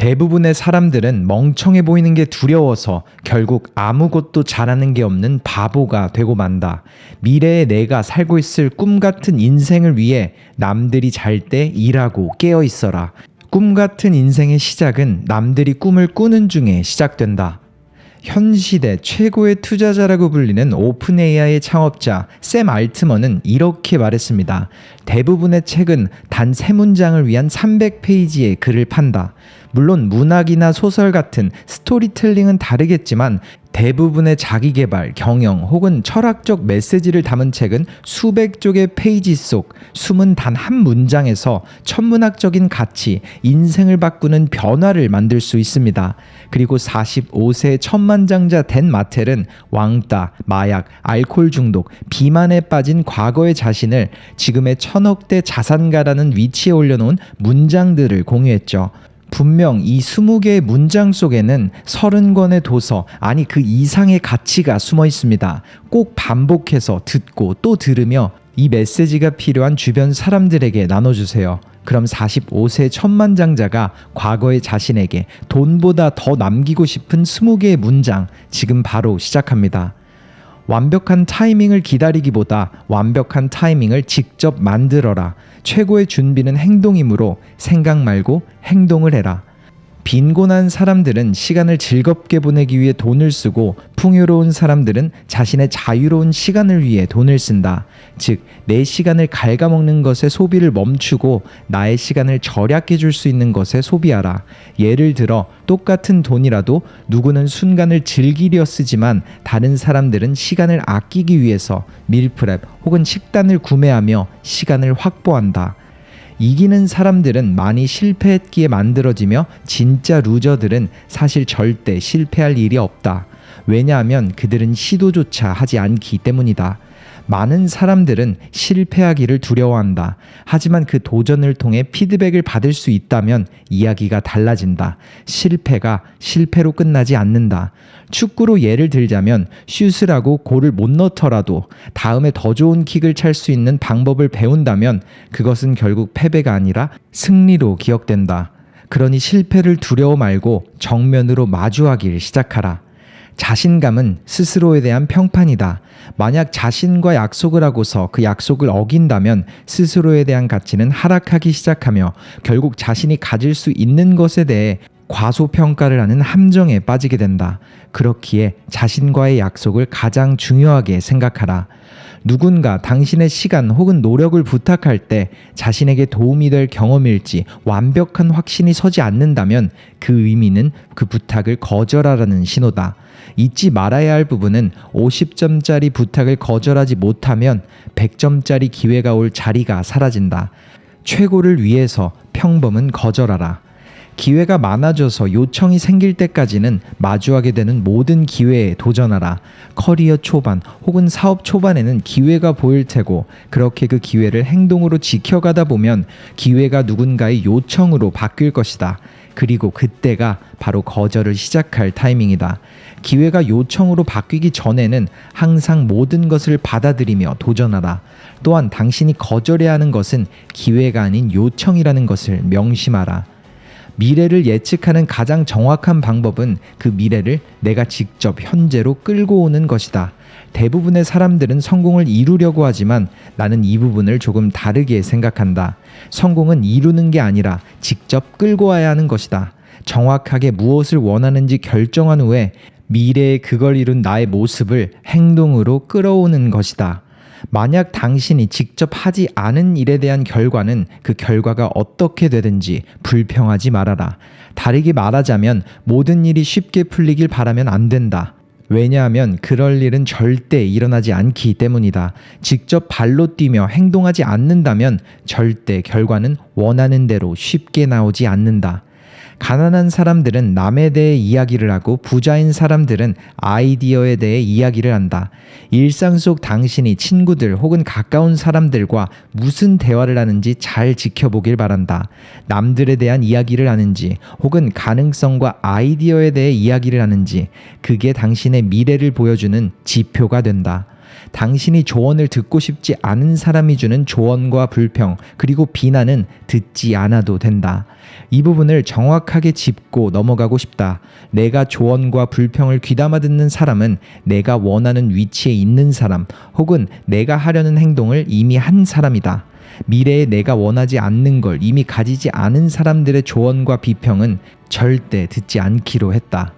대부분의 사람들은 멍청해 보이는 게 두려워서 결국 아무것도 잘하는 게 없는 바보가 되고 만다. 미래의 내가 살고 있을 꿈 같은 인생을 위해 남들이 잘 때 일하고 깨어 있어라. 꿈 같은 인생의 시작은 남들이 꿈을 꾸는 중에 시작된다. 현 시대 최고의 투자자라고 불리는 오픈 AI의 창업자 샘 알트먼은 이렇게 말했습니다. 대부분의 책은 단 세 문장을 위한 300페이지의 글을 판다. 물론 문학이나 소설 같은 스토리텔링은 다르겠지만 대부분의 자기개발, 경영 혹은 철학적 메시지를 담은 책은 수백 쪽의 페이지 속 숨은 단 한 문장에서 천문학적인 가치, 인생을 바꾸는 변화를 만들 수 있습니다. 그리고 45세 천만장자 된 마텔은 왕따, 마약, 알코올 중독, 비만에 빠진 과거의 자신을 지금의 천억대 자산가라는 위치에 올려놓은 문장들을 공유했죠. 분명 이 20개의 문장 속에는 30권의 도서, 아니 그 이상의 가치가 숨어 있습니다. 꼭 반복해서 듣고 또 들으며 이 메시지가 필요한 주변 사람들에게 나눠주세요. 그럼 45세 천만장자가 과거의 자신에게 돈보다 더 남기고 싶은 20개의 문장 지금 바로 시작합니다. 완벽한 타이밍을 기다리기보다 완벽한 타이밍을 직접 만들어라. 최고의 준비는 행동이므로 생각 말고 행동을 해라. 빈곤한 사람들은 시간을 즐겁게 보내기 위해 돈을 쓰고 풍요로운 사람들은 자신의 자유로운 시간을 위해 돈을 쓴다. 즉, 내 시간을 갉아먹는 것에 소비를 멈추고 나의 시간을 절약해 줄 수 있는 것에 소비하라. 예를 들어 똑같은 돈이라도 누구는 순간을 즐기려 쓰지만 다른 사람들은 시간을 아끼기 위해서 밀프렙 혹은 식단을 구매하며 시간을 확보한다. 이기는 사람들은 많이 실패했기에 만들어지며 진짜 루저들은 사실 절대 실패할 일이 없다. 왜냐하면 그들은 시도조차 하지 않기 때문이다. 많은 사람들은 실패하기를 두려워한다. 하지만 그 도전을 통해 피드백을 받을 수 있다면 이야기가 달라진다. 실패가 실패로 끝나지 않는다. 축구로 예를 들자면 슛을 하고 골을 못 넣더라도 다음에 더 좋은 킥을 찰 수 있는 방법을 배운다면 그것은 결국 패배가 아니라 승리로 기억된다. 그러니 실패를 두려워 말고 정면으로 마주하길 시작하라. 자신감은 스스로에 대한 평판이다. 만약 자신과 약속을 하고서 그 약속을 어긴다면 스스로에 대한 가치는 하락하기 시작하며 결국 자신이 가질 수 있는 것에 대해 과소평가를 하는 함정에 빠지게 된다. 그렇기에 자신과의 약속을 가장 중요하게 생각하라. 누군가 당신의 시간 혹은 노력을 부탁할 때 자신에게 도움이 될 경험일지 완벽한 확신이 서지 않는다면 그 의미는 그 부탁을 거절하라는 신호다. 잊지 말아야 할 부분은 50점짜리 부탁을 거절하지 못하면 100점짜리 기회가 올 자리가 사라진다. 최고를 위해서 평범은 거절하라. 기회가 많아져서 요청이 생길 때까지는 마주하게 되는 모든 기회에 도전하라. 커리어 초반 혹은 사업 초반에는 기회가 보일 테고 그렇게 그 기회를 행동으로 지켜가다 보면 기회가 누군가의 요청으로 바뀔 것이다. 그리고 그때가 바로 거절을 시작할 타이밍이다. 기회가 요청으로 바뀌기 전에는 항상 모든 것을 받아들이며 도전하라. 또한 당신이 거절해야 하는 것은 기회가 아닌 요청이라는 것을 명심하라. 미래를 예측하는 가장 정확한 방법은 그 미래를 내가 직접 현재로 끌고 오는 것이다. 대부분의 사람들은 성공을 이루려고 하지만 나는 이 부분을 조금 다르게 생각한다. 성공은 이루는 게 아니라 직접 끌고 와야 하는 것이다. 정확하게 무엇을 원하는지 결정한 후에 미래에 그걸 이룬 나의 모습을 행동으로 끌어오는 것이다. 만약 당신이 직접 하지 않은 일에 대한 결과는 그 결과가 어떻게 되든지 불평하지 말아라. 다르게 말하자면 모든 일이 쉽게 풀리길 바라면 안 된다. 왜냐하면 그럴 일은 절대 일어나지 않기 때문이다. 직접 발로 뛰며 행동하지 않는다면 절대 결과는 원하는 대로 쉽게 나오지 않는다. 가난한 사람들은 남에 대해 이야기를 하고 부자인 사람들은 아이디어에 대해 이야기를 한다. 일상 속 당신이 친구들 혹은 가까운 사람들과 무슨 대화를 하는지 잘 지켜보길 바란다. 남들에 대한 이야기를 하는지 혹은 가능성과 아이디어에 대해 이야기를 하는지 그게 당신의 미래를 보여주는 지표가 된다. 당신이 조언을 듣고 싶지 않은 사람이 주는 조언과 불평, 그리고 비난은 듣지 않아도 된다. 이 부분을 정확하게 짚고 넘어가고 싶다. 내가 조언과 불평을 귀담아 듣는 사람은 내가 원하는 위치에 있는 사람, 혹은 내가 하려는 행동을 이미 한 사람이다. 미래에 내가 원하지 않는 걸 이미 가지지 않은 사람들의 조언과 비평은 절대 듣지 않기로 했다.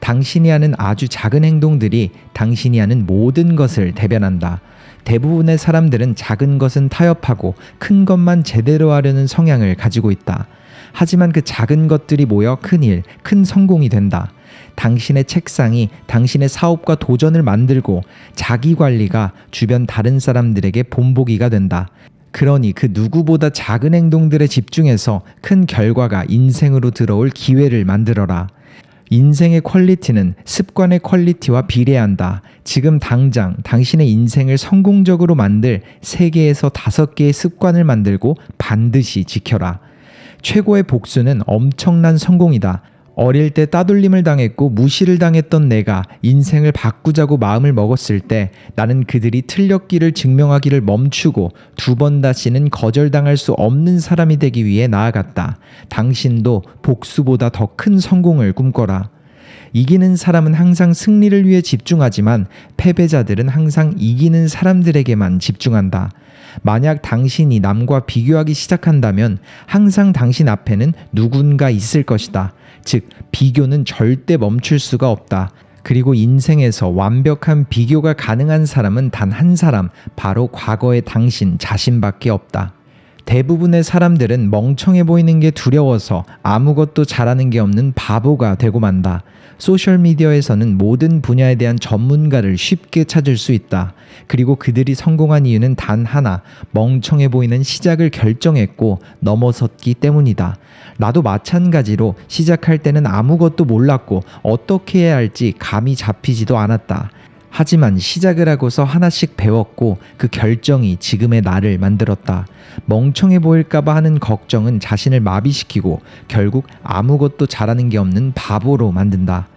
당신이 하는 아주 작은 행동들이 당신이 하는 모든 것을 대변한다. 대부분의 사람들은 작은 것은 타협하고 큰 것만 제대로 하려는 성향을 가지고 있다. 하지만 그 작은 것들이 모여 큰 일, 큰 성공이 된다. 당신의 책상이 당신의 사업과 도전을 만들고 자기 관리가 주변 다른 사람들에게 본보기가 된다. 그러니 그 누구보다 작은 행동들에 집중해서 큰 결과가 인생으로 들어올 기회를 만들어라. 인생의 퀄리티는 습관의 퀄리티와 비례한다. 지금 당장 당신의 인생을 성공적으로 만들 3개에서 5개의 습관을 만들고 반드시 지켜라. 최고의 복수는 엄청난 성공이다. 어릴 때 따돌림을 당했고 무시를 당했던 내가 인생을 바꾸자고 마음을 먹었을 때 나는 그들이 틀렸기를 증명하기를 멈추고 두 번 다시는 거절당할 수 없는 사람이 되기 위해 나아갔다. 당신도 복수보다 더 큰 성공을 꿈꿔라. 이기는 사람은 항상 승리를 위해 집중하지만 패배자들은 항상 이기는 사람들에게만 집중한다. 만약 당신이 남과 비교하기 시작한다면 항상 당신 앞에는 누군가 있을 것이다. 즉, 비교는 절대 멈출 수가 없다. 그리고 인생에서 완벽한 비교가 가능한 사람은 단 한 사람, 바로 과거의 당신 자신밖에 없다. 대부분의 사람들은 멍청해 보이는 게 두려워서 아무것도 잘하는 게 없는 바보가 되고 만다. 소셜미디어에서는 모든 분야에 대한 전문가를 쉽게 찾을 수 있다. 그리고 그들이 성공한 이유는 단 하나, 멍청해 보이는 시작을 결정했고 넘어섰기 때문이다. 나도 마찬가지로 시작할 때는 아무것도 몰랐고 어떻게 해야 할지 감이 잡히지도 않았다. 하지만 시작을 하고서 하나씩 배웠고 그 결정이 지금의 나를 만들었다. 멍청해 보일까봐 하는 걱정은 자신을 마비시키고 결국 아무것도 잘하는 게 없는 바보로 만든다.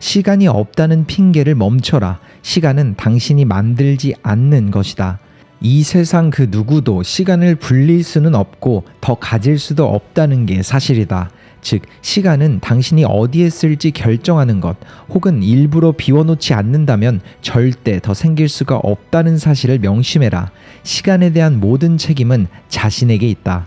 시간이 없다는 핑계를 멈춰라. 시간은 당신이 만들지 않는 것이다. 이 세상 그 누구도 시간을 불릴 수는 없고 더 가질 수도 없다는 게 사실이다. 즉, 시간은 당신이 어디에 쓸지 결정하는 것, 혹은 일부러 비워놓지 않는다면 절대 더 생길 수가 없다는 사실을 명심해라. 시간에 대한 모든 책임은 자신에게 있다.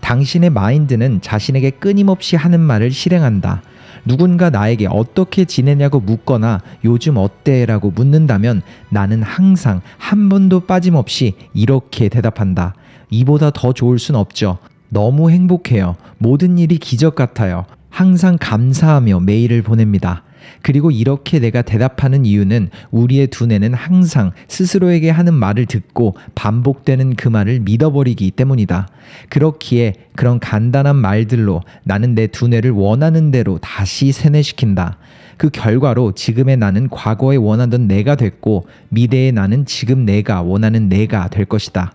당신의 마인드는 자신에게 끊임없이 하는 말을 실행한다. 누군가 나에게 어떻게 지내냐고 묻거나 요즘 어때? 라고 묻는다면 나는 항상 한 번도 빠짐없이 이렇게 대답한다. 이보다 더 좋을 순 없죠. 너무 행복해요. 모든 일이 기적 같아요. 항상 감사하며 메일을 보냅니다. 그리고 이렇게 내가 대답하는 이유는 우리의 두뇌는 항상 스스로에게 하는 말을 듣고 반복되는 그 말을 믿어버리기 때문이다. 그렇기에 그런 간단한 말들로 나는 내 두뇌를 원하는 대로 다시 세뇌시킨다. 그 결과로 지금의 나는 과거에 원하던 내가 됐고 미래의 나는 지금 내가 원하는 내가 될 것이다.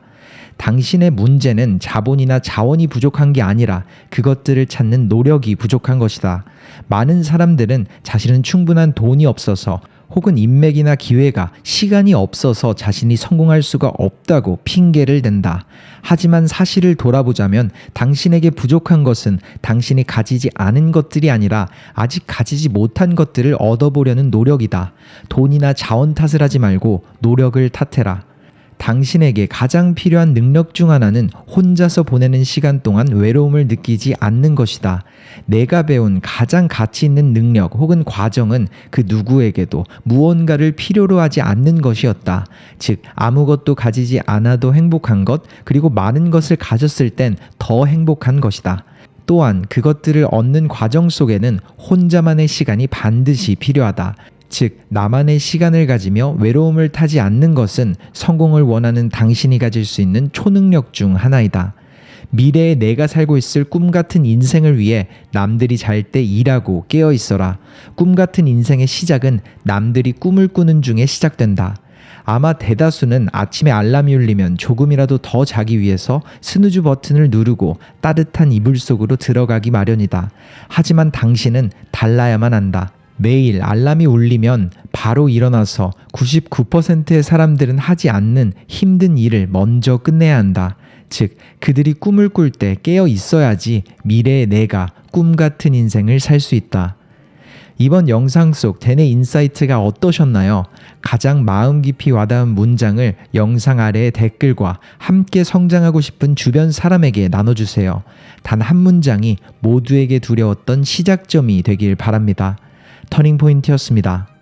당신의 문제는 자본이나 자원이 부족한 게 아니라 그것들을 찾는 노력이 부족한 것이다. 많은 사람들은 자신은 충분한 돈이 없어서 혹은 인맥이나 기회가 시간이 없어서 자신이 성공할 수가 없다고 핑계를 댄다. 하지만 사실을 돌아보자면 당신에게 부족한 것은 당신이 가지지 않은 것들이 아니라 아직 가지지 못한 것들을 얻어보려는 노력이다. 돈이나 자원 탓을 하지 말고 노력을 탓해라. 당신에게 가장 필요한 능력 중 하나는 혼자서 보내는 시간 동안 외로움을 느끼지 않는 것이다. 내가 배운 가장 가치 있는 능력 혹은 과정은 그 누구에게도 무언가를 필요로 하지 않는 것이었다. 즉, 아무것도 가지지 않아도 행복한 것, 그리고 많은 것을 가졌을 땐 더 행복한 것이다. 또한 그것들을 얻는 과정 속에는 혼자만의 시간이 반드시 필요하다. 즉, 나만의 시간을 가지며 외로움을 타지 않는 것은 성공을 원하는 당신이 가질 수 있는 초능력 중 하나이다. 미래에 내가 살고 있을 꿈 같은 인생을 위해 남들이 잘 때 일하고 깨어 있어라. 꿈 같은 인생의 시작은 남들이 꿈을 꾸는 중에 시작된다. 아마 대다수는 아침에 알람이 울리면 조금이라도 더 자기 위해서 스누즈 버튼을 누르고 따뜻한 이불 속으로 들어가기 마련이다. 하지만 당신은 달라야만 한다. 매일 알람이 울리면 바로 일어나서 99%의 사람들은 하지 않는 힘든 일을 먼저 끝내야 한다. 즉, 그들이 꿈을 꿀 때 깨어 있어야지 미래의 내가 꿈 같은 인생을 살 수 있다. 이번 영상 속 대내 인사이트가 어떠셨나요? 가장 마음 깊이 와닿은 문장을 영상 아래의 댓글과 함께 성장하고 싶은 주변 사람에게 나눠주세요. 단 한 문장이 모두에게 두려웠던 시작점이 되길 바랍니다. 터닝 포인트였습니다.